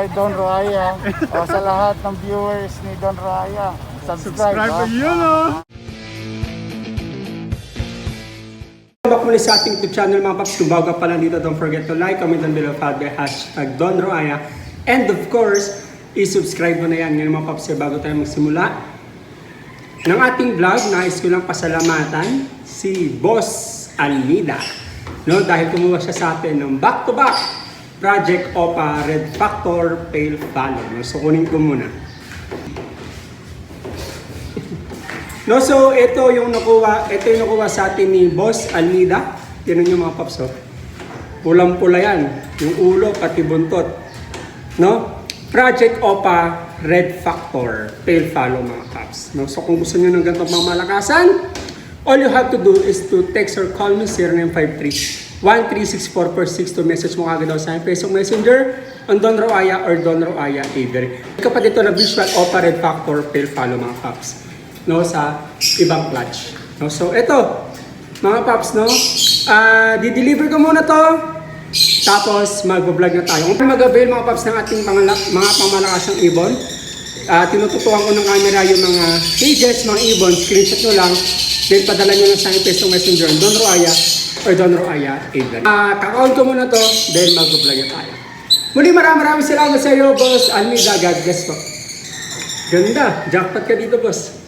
Hi Don Raya. o sa lahat ng viewers ni Don Raya, subscribe. Subscribe ha? yun, oh. Welcome back muli sa ating YouTube channel mga paps. Kung bago ka pa lang dito, don't forget to like, comment, and below, follow by hashtag Don Roaya. And of course, i-subscribe mo na yan ngayon mga paps eh, bago tayo magsimula. Ng ating vlog, nais ko lang pasalamatan si Boss Alnida. No, dahil kumuha siya sa atin ng back-to-back Project OPA Red Factor Pale. No, so kunin ko muna. No, so ito yung nakuha, ito yung nakuha sa atin ni Boss Alnida. Tingnan niyo mga paps, oh. Pulang-pula yan. Yung ulo, pati buntot. No? Project OPA Red Factor. Pale follow mga paps. No? So kung gusto niyo ng ganitong pamalakasan, all you have to do is to text or call me 0953 1364462 to message mo kagad sa Facebook Messenger on Don Roaya or Don Roaya Avery. Kapag ito na visual OPA Red Factor Pale follow mga paps no sa ibang clutch. No, so ito mga paps no, ah di-deliver ko muna to. Tapos mag-vlog na tayo. Kung mag-avail mga paps ng ating mga, mga pangmalakasang ibon, ah tinututukan ko ng camera yung mga pages, mga ibon, screenshot nyo lang, then padala nyo lang sa Facebook Messenger, Don Roaya or Don Roaya Avery. Ah, kakaon ko muna to, then mag-vlog na tayo. Muli maraming maraming salamat sa iyo, Boss Almida. God bless po. Ganda. Jackpot ka dito, boss.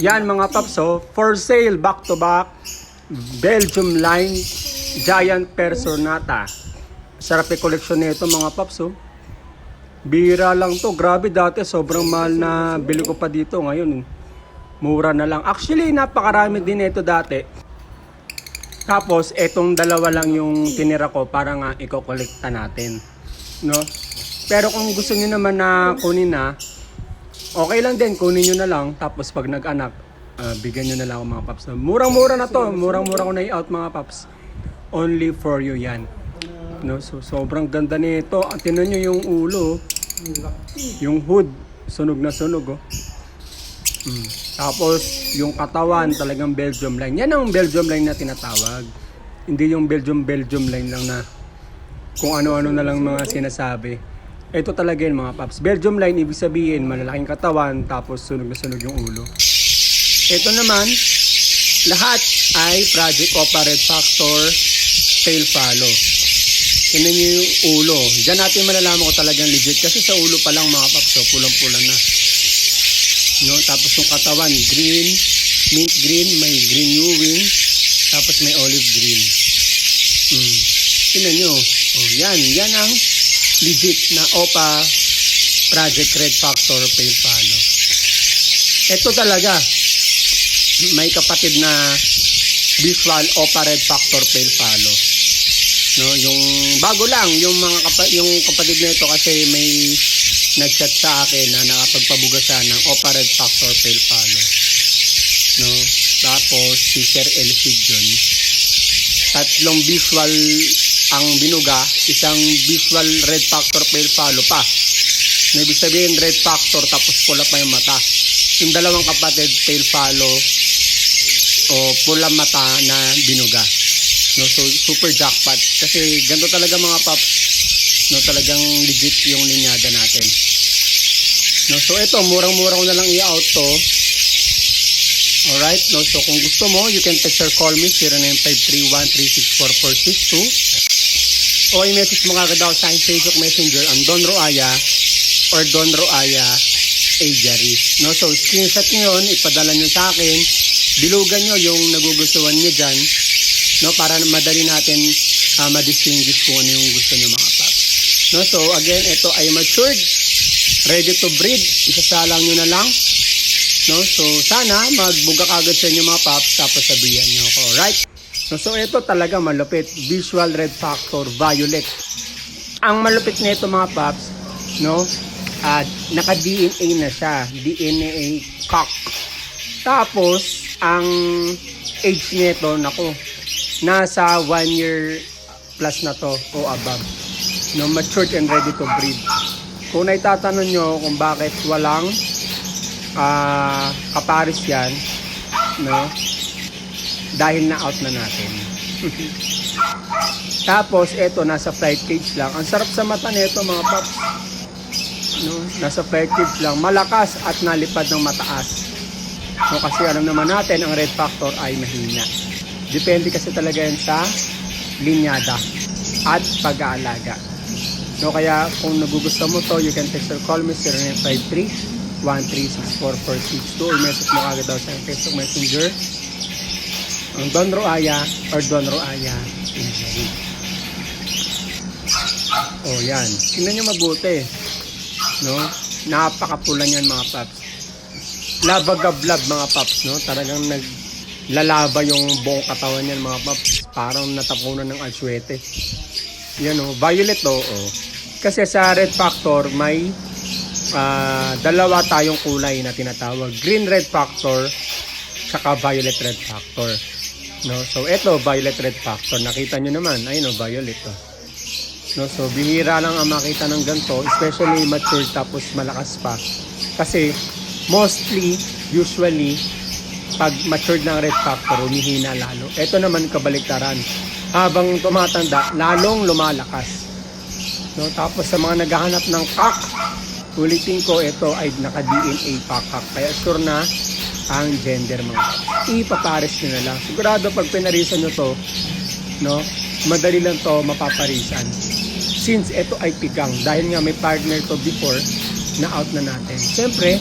Yan mga paps, oh. for sale back to back Belgium line Giant Personata. Sarap yung collection nito mga paps. Oh. Bira lang to. Grabe dati sobrang mahal na bili ko pa dito ngayon. Mura na lang. Actually napakarami din ito dati. Tapos etong dalawa lang yung tinira ko para nga iko-collecta natin. No? Pero kung gusto niyo naman na kunin na, okay lang din, kunin nyo na lang. Tapos pag nag-anak, ah, bigyan nyo na lang ako mga paps. Murang-mura na to. Murang-mura ko na i-out mga paps. Only for you yan. No, so sobrang ganda nito. At tinan nyo yung ulo. oh. Yung hood. Sunog na sunog oh. Mm. Tapos yung katawan talagang Belgium line. Yan ang Belgium line na tinatawag. Hindi yung Belgium Belgium line lang na kung ano-ano na lang mga sinasabi. Ito talaga yun mga paps. Belgium line, ibig sabihin, malalaking katawan, tapos sunog na sunog yung ulo. Ito naman, lahat ay Project Opa Red Factor Tail Follow. Tingnan yung ulo. Diyan natin malalaman ko talagang legit. Kasi sa ulo pa lang mga paps, oh, pulang-pula na. No? Tapos yung katawan, green, mint green, may green new wing, tapos may olive green. Mm. Tingnan nyo. Oh, yan. Yan ang legit na OPA Project Red Factor Pale Follow. Ito talaga. May kapatid na visual OPA Red Factor Pale Follow. No, yung bago lang yung mga kapa, yung kapatid nito kasi may nag-chat sa akin na nakapagpabuga siya ng Red Factor Pale Follow. No? Tapos si Sir Elfid yun. Tatlong visual ang binuga, isang visual red factor pale follow pa. Na ibig sabihin red factor tapos pula pa yung mata. Yung dalawang kapatid pale follow o pula mata na binuga. No, so super jackpot kasi ganito talaga mga paps. No, talagang legit yung linyada natin. No, so ito murang-mura ko na lang i-out to. Alright, no, so kung gusto mo, you can text or call me 0953-1364462 o i-message mo kagad ako sa Facebook Messenger ang Don Roaya or Don Roaya Aviary. No, so screenshot nyo yun, ipadala nyo sa akin, bilugan nyo yung nagugustuhan nyo dyan, no, para madali natin uh, ma-distinguish kung ano yung gusto nyo mga paps. No, so again, ito ay matured, ready to breed, isasalang nyo na lang, No? So, sana magbuga kagad sa inyo mga paps tapos sabihan nyo ako. Right? No, so, ito talaga malupit. Visual Red Factor Violet. Ang malupit nito mga paps, no? At naka-DNA na siya. DNA cock. Tapos, ang age nito, nako, nasa 1 year plus na to o above. No, matured and ready to breed. Kung naitatanong nyo kung bakit walang ah kaparis yan no dahil na out na natin Tapos, eto, nasa flight cage lang. Ang sarap sa mata nito, mga paps. No? Nasa flight cage lang. Malakas at nalipad ng mataas. No, kasi alam naman natin, ang red factor ay mahina. Depende kasi talaga yan sa linyada at pag-aalaga. No, kaya kung nagugustuhan mo to, you can text or call me 0953 1364462 or message mo kagad daw sa Facebook Messenger ang Don Roaya or Don Roaya Injury. Oh, yan. Tingnan nyo mabuti. No? Napakapula niyan mga paps. Labagablab mga paps, no? Talagang naglalaba yung buong katawan niyan mga paps. Parang natapunan ng aswete. Yan oh, violet to, oh. Kasi sa red factor may ah, dalawa tayong kulay na tinatawag. Green red factor tsaka violet red factor. No? So ito violet red factor. Nakita nyo naman, ayun oh, violet to. No, so bihira lang ang makita ng ganito, especially mature tapos malakas pa. Kasi mostly, usually, pag matured ng red factor, humihina lalo. Ito naman kabaliktaran. Habang tumatanda, lalong lumalakas. No, tapos sa mga naghahanap ng kak, ulitin ko, ito ay naka-DNA pa kak. Kaya sure na ang gender mga. Ipapares nyo na lang. Sigurado pag pinarisan nyo to, no, madali lang to mapaparisan. Since ito ay pigang, dahil nga may partner to before na out na natin. Siyempre,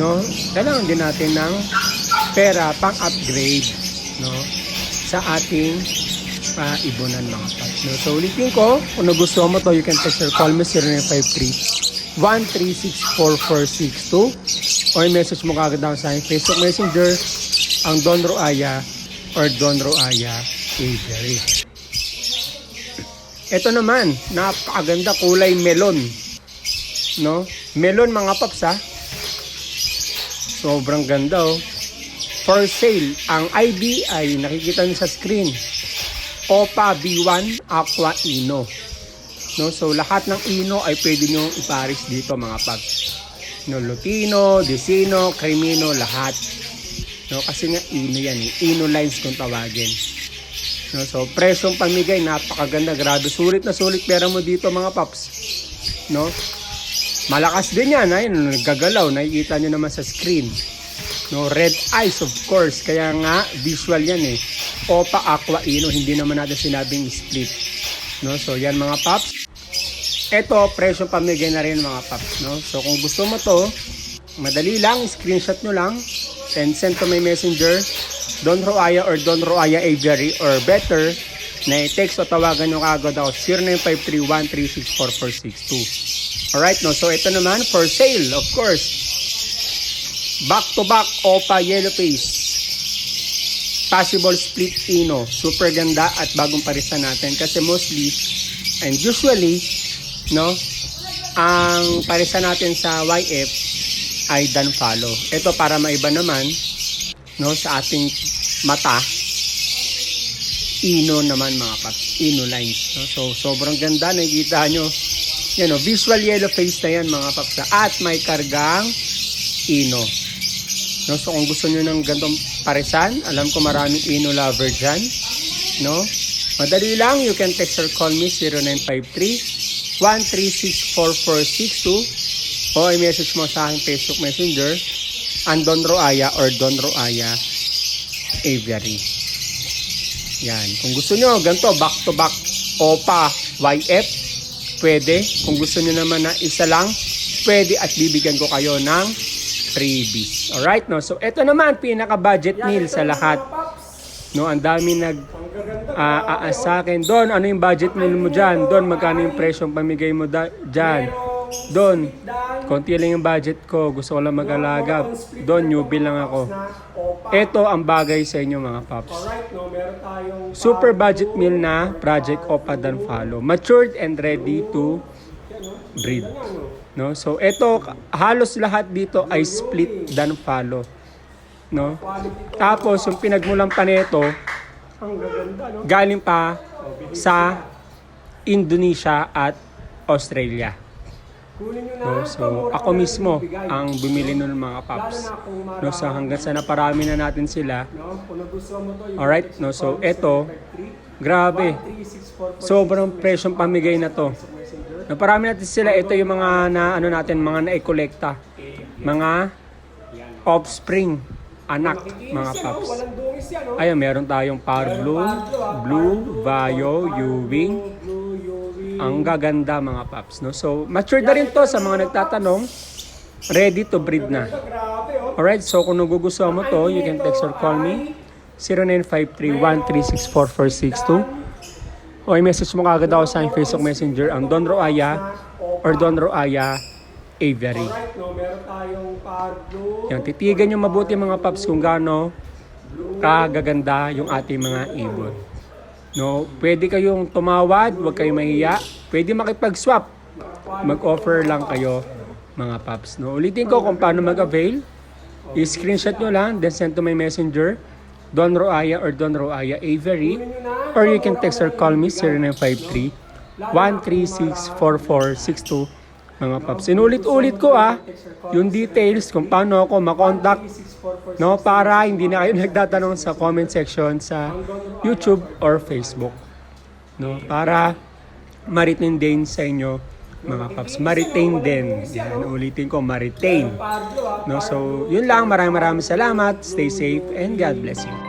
no, kailangan din natin ng pera pang-upgrade, no, sa ating uh, ibunan mga. No? So, ulitin ko, kung nagustuhan mo to, you can text or call me 0953 1364462 or message mo kagad ako sa Facebook Messenger ang Don Roaya or Don Roaya Avery. Ito naman, napakaganda kulay melon. No? Melon mga paps ha. Sobrang ganda oh. For sale, ang ID ay nakikita niyo sa screen. Opa B1 Aqua Ino. No, so lahat ng Ino ay pwede nyo iparis dito mga paps. No, Lutino, Desino, Crimino, lahat. No, kasi nga Ino yan eh. Ino lines kung tawagin. No, so presyong pamigay napakaganda, grabe sulit na sulit pera mo dito mga paps. No? Malakas din yan, ayun, naggagalaw, nakikita nyo naman sa screen. No, red eyes of course, kaya nga visual yan eh. Opa Aqua Ino, hindi naman natin sinabing split. No, so yan mga paps. Ito, presyong pamigay na rin mga paps, no? So kung gusto mo to, madali lang, screenshot nyo lang and send to my messenger Don Roaya or Don Roaya Aviary or better na i-text o tawagan nyo kagad ako 0953-1364462 Alright, no? So ito naman, for sale, of course. Back to back, Opa Yellow Face. Possible split Ino. Super ganda at bagong parisan natin. Kasi mostly, and usually, no, ang parisan natin sa YF ay dan follow. Ito para maiba naman, no, sa ating mata, Ino naman mga paps, Ino lines. No? So, sobrang ganda, nakikita nyo. Yan o, visual yellow face na yan mga paps. At may kargang Ino. No? So, kung gusto nyo ng gantong parisan, alam ko maraming Ino lover dyan. No? Madali lang, you can text or call me 0953 1364462 o i-message mo sa aking Facebook Messenger ang Don Roaya or Don Roaya Aviary. Yan. Kung gusto nyo, ganito, back to back, OPA, YF, pwede. Kung gusto nyo naman na isa lang, pwede at bibigyan ko kayo ng freebies. Alright, no? So, ito naman, pinaka-budget meal sa lahat. No, ang dami nag uh, aas sa akin. Don, ano yung budget meal mo dyan? Don, magkano yung presyong pamigay mo da- dyan? Don, konti lang yung budget ko. Gusto ko lang mag-alaga. Don, newbie lang ako. Ito ang bagay sa inyo mga paps. Super budget meal na Project Opa Dan Follow. Matured and ready to breed. No? So ito halos lahat dito ay split dan follow. No? Tapos yung pinagmulan pa nito galing pa sa Indonesia at Australia. No, so ako mismo ang bumili nun ng mga paps. No, so hanggang sa naparami na natin sila. Alright, no, so eto, 753 Grabe. 13644 Sobrang presyong pamigay na to. Naparami natin sila. Ito yung mga na ano natin, mga na-collecta. Mga offspring, anak, mga no? Ayan, meron tayong Power Blue, Blue, Vayo, Ewing. Ang gaganda mga paps, no? So, mature na rin to sa mga nagtatanong. Ready to breed na. Alright, so kung nagugustuhan mo to, you can text or call me 0953-136-4462 o i-message mo kagad ako sa Facebook Messenger ang Don Roaya or Don Roaya Blue. Yan, titigan nyo mabuti mga paps kung gaano kagaganda yung ating mga ibon. No, pwede kayong tumawad, huwag kayong mahiya. Pwede makipag-swap. Mag-offer lang kayo mga paps. No, ulitin ko kung paano mag-avail. I-screenshot nyo lang, then send to my messenger, Don Roaya or Don Roaya Avery. Or you can text or call me 0953 1364462 mga paps. Inulit-ulit ko ah, yung details kung paano ako makontak no para hindi na kayo nagtatanong sa comment section sa YouTube or Facebook no para ma-retain din sa inyo mga paps ma-retain din. Yan ulitin ko ma-retain. No so yun lang. Maraming maraming salamat. Stay safe and God bless you